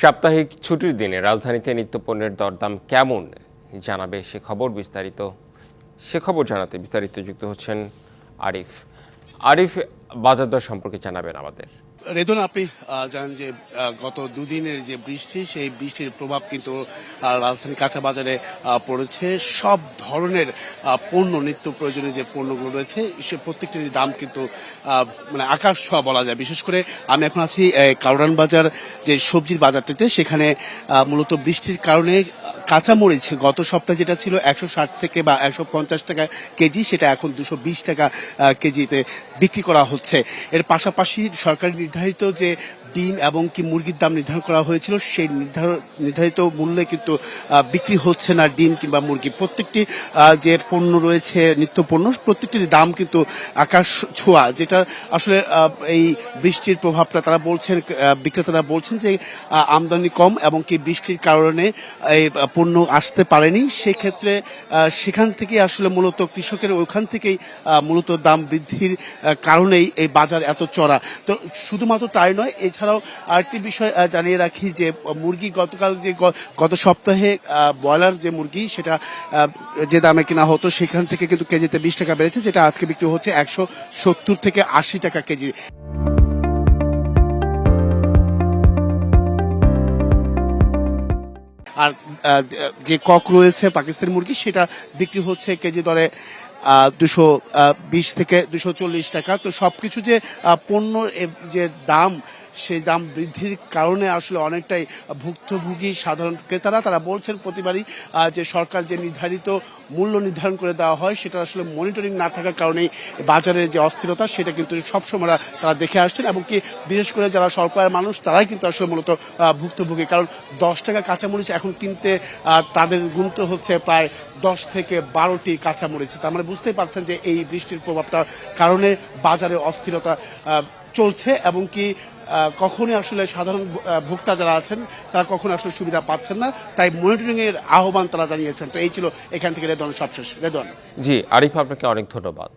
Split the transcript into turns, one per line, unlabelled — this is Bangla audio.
সাপ্তাহিক ছুটির দিনে রাজধানীতে নিত্যপণ্যের দরদাম কেমন জানাবে সে খবর বিস্তারিত, সে খবর জানাতে বিস্তারিত যুক্ত হচ্ছেন আরিফ। আরিফ বাজার দর সম্পর্কে জানাবেন আমাদের।
রেদন আপনি জানেন যে গত দুদিনের যে বৃষ্টি সেই বৃষ্টির প্রভাব কিন্তু রাজধানী কাঁচা বাজারে পড়েছে। সব ধরনের পণ্য নিত্য প্রয়োজনীয় যে পণ্যগুলো রয়েছে সে প্রত্যেকটির দাম কিন্তু মানে আকাশ ছোঁয়া বলা যায়। বিশেষ করে আমি এখন আছি আহ, কাউরান বাজার যে সবজির বাজারটিতে। সেখানে মূলত বৃষ্টির কারণে কাঁচামরিচ গত সপ্তাহে যেটা ছিল একশো ষাট থেকে বা একশো পঞ্চাশ টাকা কেজি, সেটা এখন দুশো বিশ টাকা কেজিতে বিক্রি করা হচ্ছে। এর পাশাপাশি সরকারি নির্ধারিত যে ডিম এবং কি মুরগির দাম নির্ধারণ করা হয়েছিল, সেই নির্ধারিত মূল্যে কিন্তু বিক্রি হচ্ছে না ডিম কিংবা মুরগি। প্রত্যেকটি যে পণ্য রয়েছে, নিত্য পণ্য, প্রত্যেকটির দাম কিন্তু আকাশ ছোঁয়া, যেটা আসলে এই বৃষ্টির প্রভাবটা তারা বলছেন বিক্রেতারা বলছেন যে আমদানি কম এবং কি বৃষ্টির কারণে এই পণ্য আসতে পারেনি। সেক্ষেত্রে সেখান থেকে আসলে মূলত কৃষকের ওখান থেকেই মূলত দাম বৃদ্ধির কারণেই এই বাজার এত চড়া। তো শুধুমাত্র তাই নয় এছাড়াও আরেকটি বিষয় জানিয়ে রাখি যে মুরগি গতকাল যে গত সপ্তাহে ব্রয়লার যে মুরগি, সেটা যে দামে কেনা হতো, সেখান থেকে কিন্তু কেজিতে বিশ টাকা বেড়েছে, যেটা আজকে বিক্রি হচ্ছে একশো সত্তর থেকে আশি টাকা কেজি। আর যে কক রয়েছে, পাকিস্তানি মুরগি, সেটা বিক্রি হচ্ছে কেজি দরে দুশো বিশ থেকে দুশো চল্লিশ টাকা। তো সবকিছু যে এ- যে দাম সেই দাম বৃদ্ধির কারণে আসলে অনেকটাই ভুক্তভোগী সাধারণ ক্রেতারা, তারা বলছেন প্রতিবারই যে সরকার যে নির্ধারিত মূল্য নির্ধারণ করে দেওয়া হয় সেটা আসলে মনিটরিং না থাকার কারণেই বাজারের যে অস্থিরতা, সেটা কিন্তু সবসময় তারা দেখে আসছেন এবং কি বিশেষ করে যারা স্বল্পায়ের মানুষ, তারাই কিন্তু আসলে মূলত ভুক্তভোগী। কারণ দশ টাকা কাঁচামরিচ এখন কিনতে তাদের গুনতে হচ্ছে প্রায় দশ থেকে বারোটি কাঁচামরিচ। তার মানে বুঝতেই পারছেন যে এই বৃষ্টির প্রভাবটার কারণে বাজারে অস্থিরতা চলছে এবং কি কখনই আসলে সাধারণ ভোক্তা যারা আছেন, তারা কখনো আসলে সুবিধা পাচ্ছেন না। তাই মনিটরিংয়ের আহ্বান তারা জানিয়েছেন। তো এই ছিল এখান থেকে রেদন সবশেষ। রেদন।
জি, আরিফ, আপনাকে অনেক ধন্যবাদ।